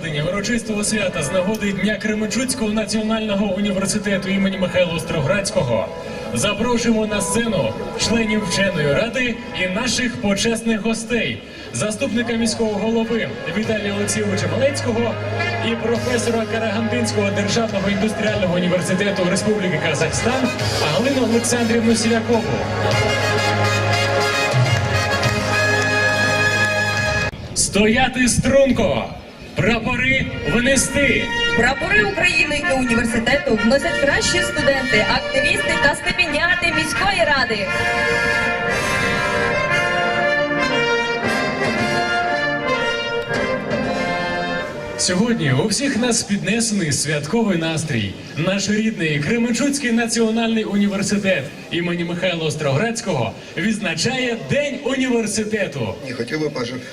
проведення урочистого свята з нагоди Дня Кременчуцького національного університету імені Михайла Остроградського запрошуємо на сцену членів вченої ради і наших почесних гостей, заступника міського голови Віталія Олексійовича Малецького і професора Карагандинського державного індустріального університету Республіки Казахстан Галину Олександрівну Сілякову. Стояти струнко, прапори внести. Прапори України і університету вносять кращі студенти, активісти та стипендіати міської ради. Сьогодні у всіх нас піднесений святковий настрій. Наш рідний Кременчуцький національний університет імені Михайла Остроградського відзначає День університету. І хотів би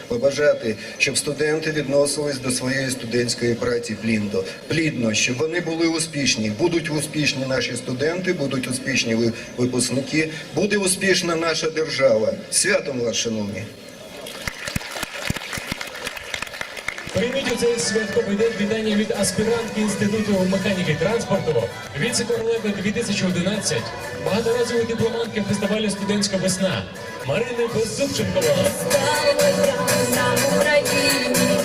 побажати, щоб студенти відносились до своєї студентської праці плідно, плідно, щоб вони були успішні. Будуть успішні наші студенти, будуть успішні ви- випускники, буде успішна наша держава. Святом вас, шановні! Прийміть у цей святковий день вітання від аспірантки Інституту механіки транспорту, віце-королеви 2011, багаторазової дипломантки фестивалю Студентська весна Марини на Україні,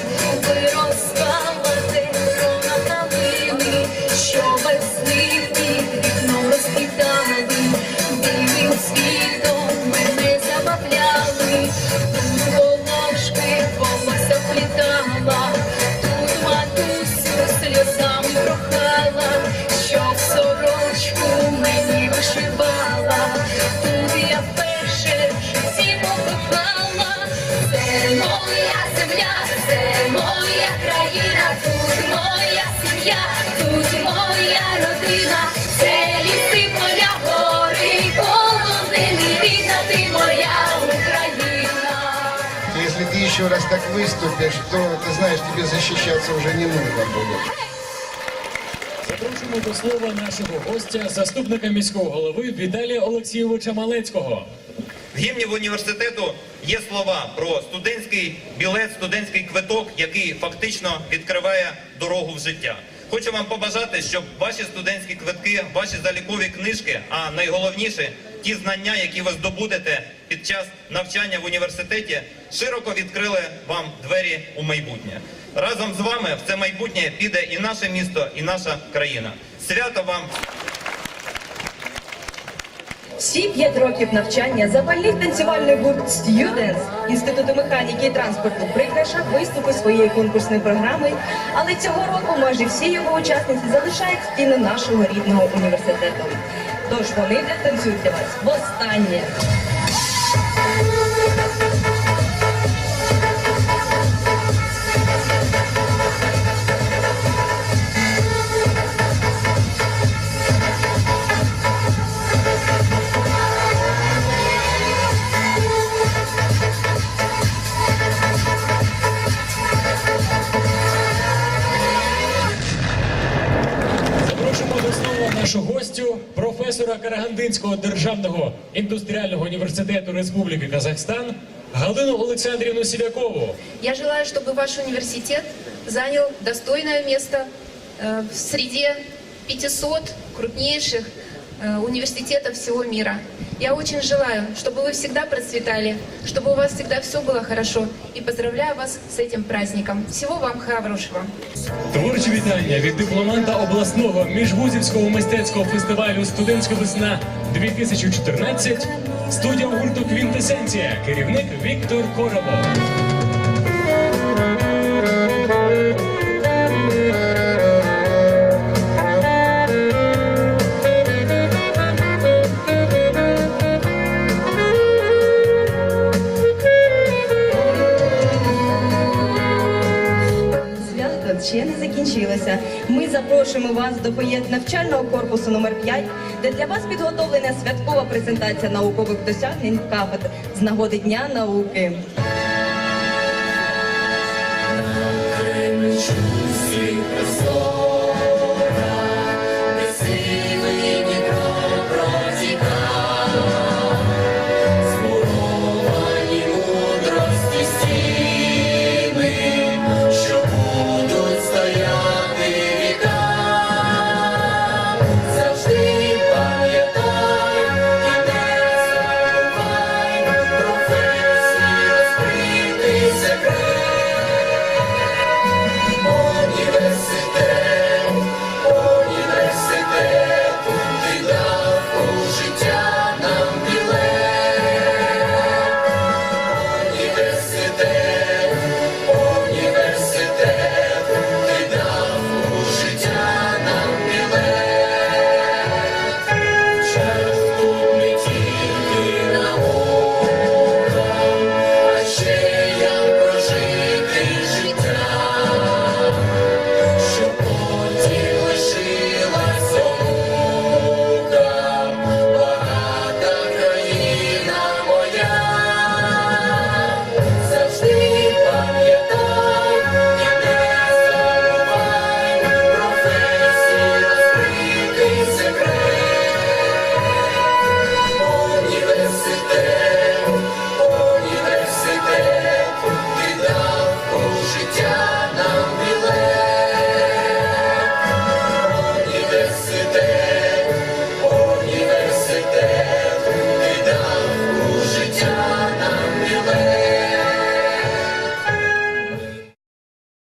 виростала мені вишивала, тут я вперше всі покохала, це моя земля, це моя країна, тут моя сім'я, тут моя родина, це ліси, поля, гори, полонини, рідна ти моя Україна. Если ты еще раз так выступишь, то, ты знаешь, тебе защищаться уже не нужно будет. Запрошуємо до слова нашого гостя, заступника міського голови Віталія Олексійовича Малецького. В гімні в університету є слова про студентський білет, студентський квиток, який фактично відкриває дорогу в життя. Хочу вам побажати, щоб ваші студентські квитки, ваші залікові книжки, а найголовніше ті знання, які ви здобудете під час навчання в університеті, широко відкрили вам двері у майбутнє. Разом з вами в це майбутнє піде і наше місто, і наша країна. Свято вам! Всі п'ять років навчання запальний танцювальний гурт Students Інституту механіки і транспорту прикрашав виступи своєї конкурсної програми, але цього року майже всі його учасниці залишають стіни нашого рідного університету. Тож вони танцюють для вас востаннє. нашу гостю, професора Карагандинського державного індустріального університету Республіки Казахстан Галину Олександрівну Сілякову. Я желаю, чтобы ваш университет занял достойное место э, в среде 500 крупнейших э, университетов всего мира. Я очень желаю, чтобы вы всегда процветали, чтобы у вас всегда все было хорошо. И поздравляю вас с этим праздником. Всего вам хорошего. Творчі вітання від дипломанта обласного міжвузівського мистецького фестивалю Студентська весна 2014 студія гурту Квінтесенція, керівник Віктор Коробов. Не. Ми запрошуємо вас до навчального корпусу номер 5, де для вас підготовлена святкова презентація наукових досягнень кафедр з нагоди Дня науки. Простор.